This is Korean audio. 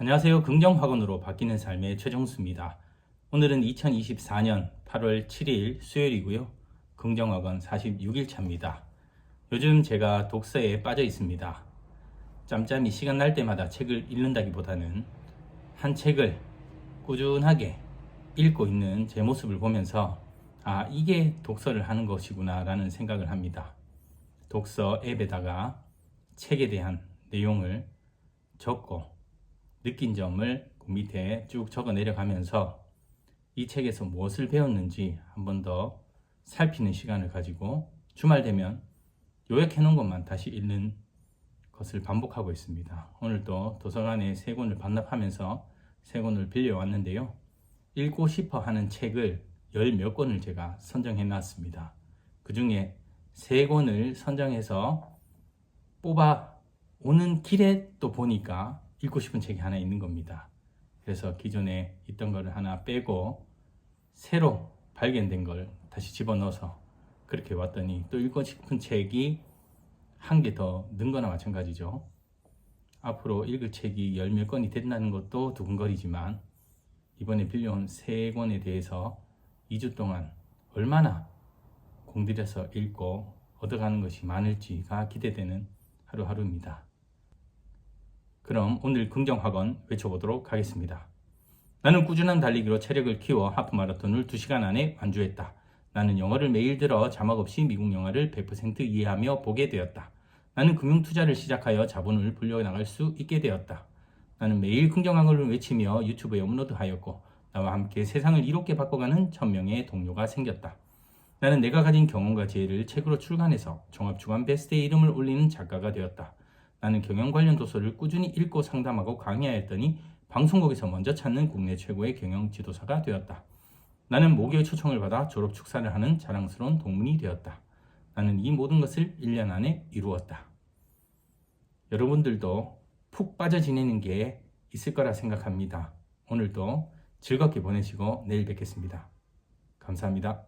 안녕하세요. 긍정학원으로 바뀌는 삶의 최정수입니다. 오늘은 2024년 8월 7일 수요일이고요. 긍정학원 46일 차입니다. 요즘 제가 독서에 빠져 있습니다. 짬짬이 시간 날 때마다 책을 읽는다기보다는 한 책을 꾸준하게 읽고 있는 제 모습을 보면서 아, 이게 독서를 하는 것이구나 라는 생각을 합니다. 독서 앱에다가 책에 대한 내용을 적고 느낀 점을 그 밑에 쭉 적어 내려가면서 이 책에서 무엇을 배웠는지 한 번 더 살피는 시간을 가지고 주말 되면 요약해 놓은 것만 다시 읽는 것을 반복하고 있습니다. 오늘도 도서관에 세 권을 반납하면서 세 권을 빌려왔는데요. 읽고 싶어 하는 책을 열 몇 권을 제가 선정해 놨습니다. 그 중에 세 권을 선정해서 뽑아 오는 길에 또 보니까 읽고 싶은 책이 하나 있는 겁니다. 그래서 기존에 있던 거를 하나 빼고 새로 발견된 걸 다시 집어넣어서 그렇게 왔더니 또 읽고 싶은 책이 한 개 더 는 거나 마찬가지죠. 앞으로 읽을 책이 열 몇 권이 된다는 것도 두근거리지만 이번에 빌려온 세 권에 대해서 2주 동안 얼마나 공들여서 읽고 얻어가는 것이 많을지가 기대되는 하루하루입니다. 그럼 오늘 긍정학원 외쳐보도록 하겠습니다. 나는 꾸준한 달리기로 체력을 키워 하프 마라톤을 2시간 안에 완주했다. 나는 영어를 매일 들어 자막 없이 미국 영화를 100% 이해하며 보게 되었다. 나는 금융 투자를 시작하여 자본을 불려나갈 수 있게 되었다. 나는 매일 긍정학원을 외치며 유튜브에 업로드하였고 나와 함께 세상을 이롭게 바꿔가는 천명의 동료가 생겼다. 나는 내가 가진 경험과 지혜를 책으로 출간해서 종합주간 베스트에 이름을 올리는 작가가 되었다. 나는 경영 관련 도서를 꾸준히 읽고 상담하고 강의하였더니 방송국에서 먼저 찾는 국내 최고의 경영 지도사가 되었다. 나는 모교의 초청을 받아 졸업 축사를 하는 자랑스러운 동문이 되었다. 나는 이 모든 것을 1년 안에 이루었다. 여러분들도 푹 빠져 지내는 게 있을 거라 생각합니다. 오늘도 즐겁게 보내시고 내일 뵙겠습니다. 감사합니다.